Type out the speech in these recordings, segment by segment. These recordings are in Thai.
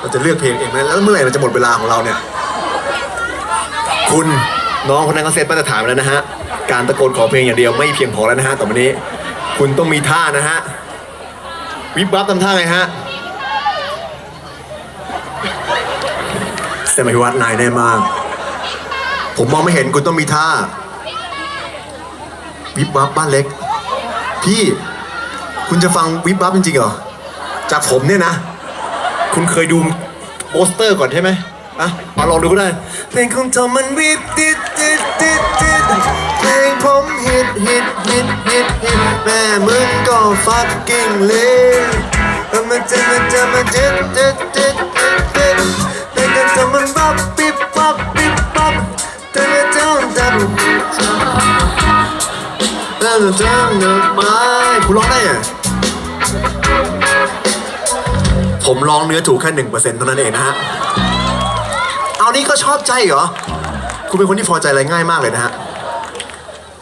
เราจะเลือกเพลงเองไหมแล้วเมื่อไหร่เราจะหมดเวลาของเราเนี่ย คุณน้องคนนั้นเขาเซตมาตรฐานแล้วนะฮะ การตะโกนขอเพลงอย่างเดียวไม่เพียงพอแล้วนะฮะต่อไปนี้ คุณต้องมีท่านะฮะ วิบวับทำท่าไงฮะเซมิวัดนายแน่มาก ผมมองไม่เห็นคุณต้องมีท่า วิบวับบ้านเล็ก พี่ คุณจะฟังวิบวับจริงๆเหรอ จากผมเนี่ยนะ คุณเคยดูโปสเตอร์ก่อนใช่ไหมอะมาลองดูก็ได้เพลงของเธอมันวิบติดติดติดติดเพลงผมฮิตฮิตฮิตฮิตฮิตแม่มึงก็ฟักกิ้งเลยมาเจอมาเจอมาเจ็ดเจ็ดเจ็ดเจ็ดเจ็ดเพลงของเธอมันบับปิ๊บบับปิ๊บบับเธอจะจ้องจับแล้วจะจ้องดอกไม้คุณร้องได้ไง ผมร้องเนื้อถูกแค่หนึ่งเปอร์เซ็นต์เท่านั้นเองนะฮะ เอานี่ก็ชอบใจเหรอ คุณเป็นคนที่พอใจอะไรง่ายมากเลยนะฮะ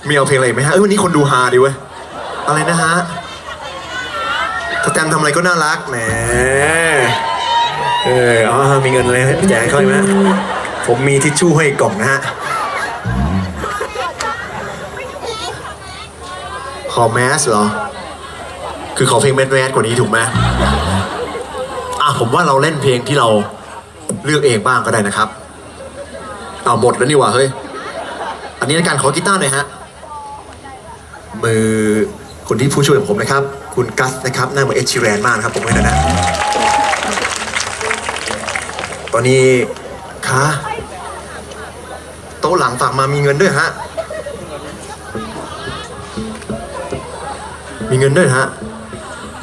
มีเอาเพลงอะไรอีกไหมฮะ เอ้ยวันนี้คนดูฮาดีเว้ย อะไรนะฮะสแตมทำอะไรก็น่ารักแหม เอออ๋อมีเงินอะไรแจกให้เขาไหมผมมีทิชชู่ให้อีกกล่องนะฮะ ขอแมสเหรอ คือขอเพลงแมสแมสกว่านี้ถูกไหม อะผมว่าเราเล่นเพลงที่เราเลือกเองบ้างก็ได้นะครับเอาหมดแล้วนี่หว่าเฮ้ย อันนี้ในการขอกีตาร์หน่อยฮะ มือคนที่ผู้ช่วยของผมนะครับ คุณกัสนะครับหน้าเหมือนเอชชีแรนมากนะครับผมไม่ได้นะ ตอนนี้คะโต๊ะหลังฝากมามีเงินด้วยฮะ มีเงินด้วยฮะ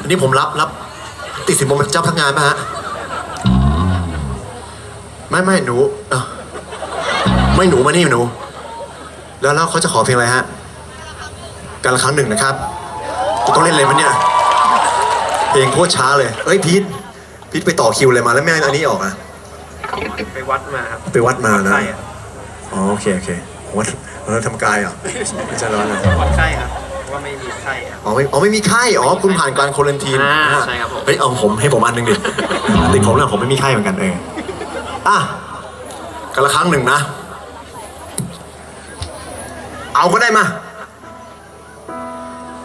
อันนี้ผมรับรับ ติดสินบนเป็นเจ้าพนักงานป่ะฮะ ไม่ไม่หนูเอ้าไม่หนูมานี่หนู แล้วแล้วเขาจะขอเพลงอะไรฮะ การละครั้งหนึ่งนะครับกูต้องเล่นอะไรมันเนี่ย เพลงโคตรช้าเลย เอ้ยพีทพีทไปต่อคิวอะไรมาแล้วไม่ให้อันนี้ออกอะ ไปวัดมาครับไปวัดมานะไข้อะอ๋อโอเคโอเควัดวัดทำกายเหรอะไม่ใช่ร้อนนะวัดไข้ครับ ว่าไม่มีไข้ครับ อ๋อไม่อ๋อไม่มีไข้อ๋อคุณผ่านการโควินทีนอ่าอ่าใช่ครับผม เฮ้ยเอาผมให้ผมอันหนึ่งดิ ติดผมแล้วผมไม่มีไข้เหมือนกันเองอะกันละครั้งหนึ่งนะ เอาก็ได้มา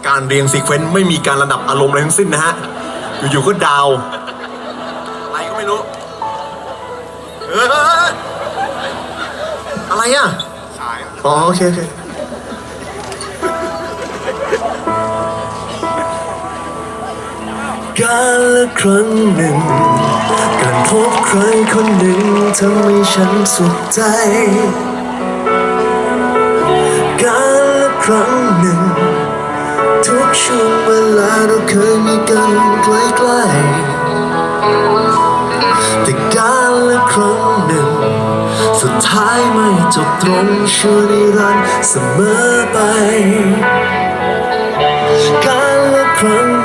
การเรียงซีเควนต์ไม่มีการระดับอารมณ์อะไรทั้งสิ้นนะฮะ อยู่ๆก็ดาวอะไรก็ไม่รู้เอยอะไรอะอ๋อโอเคโอเคารละครั้งหนึ่ง การพบใครคนหนึ่งทำให้ฉันสุขใจ การละครั้งหนึ่ง ทุกช่วงเวลาเราเคยมีกันใกล้ๆแต่การละครั้งหนึ่ง สุดท้ายไม่จบตรงชั่วนิรันดร์เสมอไป การละครั้ง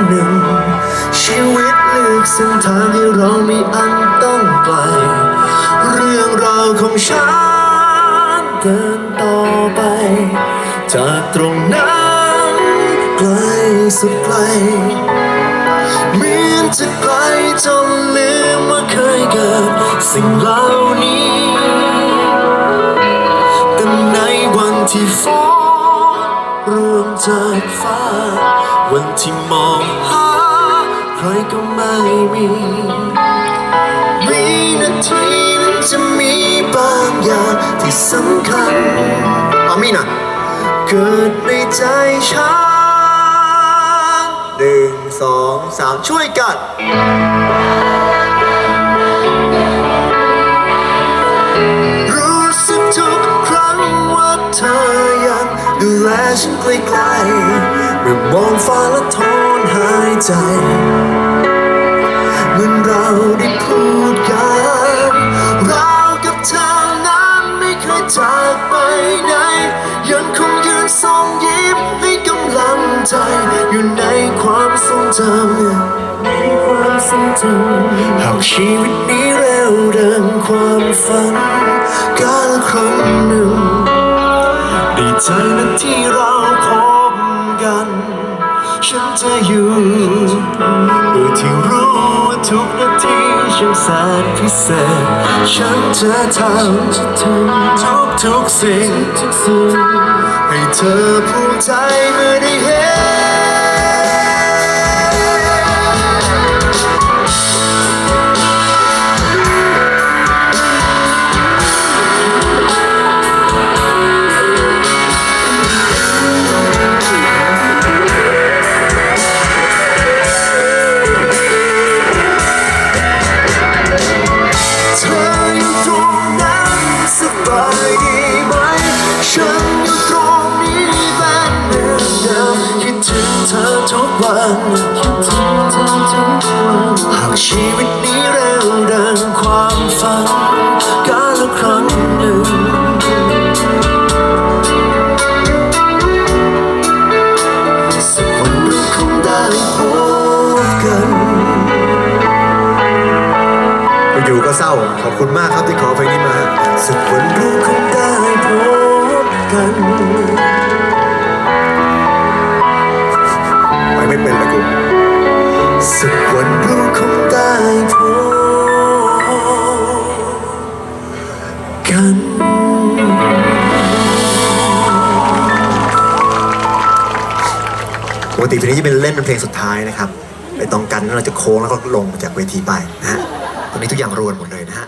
เส้นทางให้เราไม่อันต้องไกล เรื่องราวของฉันเดินต่อไป จากตรงนั้นไกลสุดไกลเหมือนจะไกลจนลืมว่าเคยเกิดสิ่งเหล่านี้แต่ในวันที่ฝนร่วงจากฟ้า วันที่มองหา ใครก็ไม่มีวินาทีนั้นจะมีบางอย่างที่สำคัญอามีนะเกิดในใจฉันหนึ่งสองสามช่วยกันเธอยังดูแลฉันใกล้ๆเมื่อมองฟ้าและถอนหาย ใจ เหมือนเราได้พูดกันเรากับเธอนั้นไม่เคยจากไปไหนยังคงยืนส่งยิ้มให้กำลังใจ อยู่ในความทรงจำในความทรงจำหากชีวิตนี้เร็วดังความฝันกาลครั้งหนึ่งดีใจนะที่เรา ฉันจะอยู่โดยที่รู้ว่าทุกนาทีฉันแสนพิเศษ ฉันจะทำทุกทุกๆสิ่งให้เธอภูมิใจเมื่อได้เห็น ชีวิตนี้เร็วดังความฝันกาละครั้งหนึ่ง สักวันเราคงได้พบกัน อยู่ๆก็เศร้า ขอบคุณมากครับที่ขอเพลงนี้มา สักวันเราคงได้พบกัน กติเพลงนี้จะเป็นเล่นเป็นเพลงสุดท้ายนะครับไปตรงกันแล้วเราจะโค้งแล้วก็ลงจากเวทีไปนะฮะตอนนี้ทุกอย่างรวนหมดเลยนะฮะ